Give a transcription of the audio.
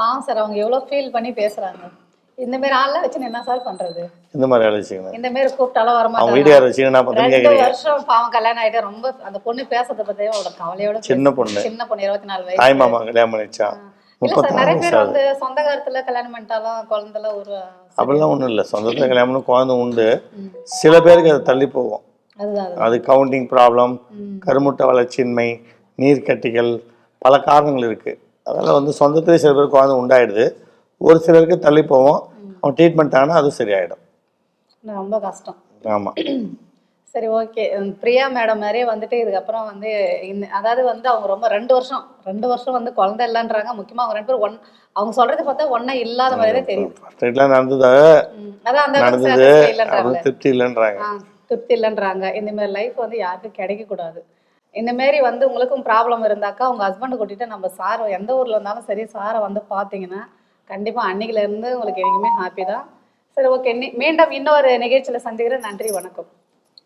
பாவம் சார் அவங்க எவ்வளோ ஃபீல் பண்ணி பேசுறாங்க. இந்த மாதிரி ஆள்லாம் வச்சு என்ன சார் பண்றது? இந்த மாதிரி வேலை வச்சுக்கணும் இந்த மாதிரி கூப்பிட்டாலும் அவங்க வரமாட்டாங்க வீட்டுக்கார வச்சுக்கணும் நான் பத்தி வருஷம் பாவம் கல்யாணம் ஆயிட்டு ரொம்ப அந்த பொண்ணு பேசுறத பத்தி அவளோட கவலையோட சின்ன பொண்ணு. சின்ன பொண்ணு இருபத்தி நாலு வயசு. தாய் மாமா கல்யாணம் பண்ணிச்சா நிறைய பேர் வந்து கல்யாணம் பண்ணிட்டாலும் குழந்தைல ஒரு அப்படிலாம் ஒன்றும் இல்லை. சொந்தத்தில் கல்யாணம் குழந்தை உண்டு. சில பேருக்கு அது தள்ளி போகும். அது. Counting problem. கருமுட்டை வளர்ச்சியின்மை நீர்க்கட்டிகள் பல காரணங்கள் இருக்கு. அதெல்லாம் வந்து சொந்தத்திலே சில பேர் குழந்தை உண்டாயிடுது. ஒரு சிலருக்கு தள்ளி போவோம். அவன் ட்ரீட்மெண்ட் ஆனால் அது சரியாயிடும். ரொம்ப கஷ்டம். ஆமாம் சரி ஓகே. பிரியா மேடம் மாதிரியே வந்துட்டு இதுக்கப்புறம் வந்து இந்த அதாவது வந்து அவங்க ரொம்ப ரெண்டு வருஷம் ரெண்டு வருஷம் வந்து குழந்தை இல்லைன்றாங்க. முக்கியமா அவங்க ரெண்டு பேரும் ஒன் அவங்க சொல்றது பார்த்தா ஒன்னா இல்லாத மாதிரியே ஃபர்ஸ்ட்லாம் நடந்தது. அதான் அந்த திருப்தி இல்லைன்றாங்க. திருப்தி இல்லைன்றாங்க. இந்த மாதிரி லைஃப் வந்து யாருக்கும் கிடைக்க கூடாது இந்த மாரி வந்து உங்களுக்கும் ப்ராப்ளம் இருந்தாக்கா உங்க ஹஸ்பண்ட் கூட்டிட்டு நம்ம சார் எந்த ஊர்ல இருந்தாலும் சரி சாரை வந்து பார்த்தீங்கன்னா கண்டிப்பா அன்னைக்குல இருந்து உங்களுக்கு என்னைக்குமே ஹாப்பி தான். சரி ஓகே மீண்டும் இன்னொரு நிகழ்ச்சியில சந்திக்கிறேன். நன்றி வணக்கம்.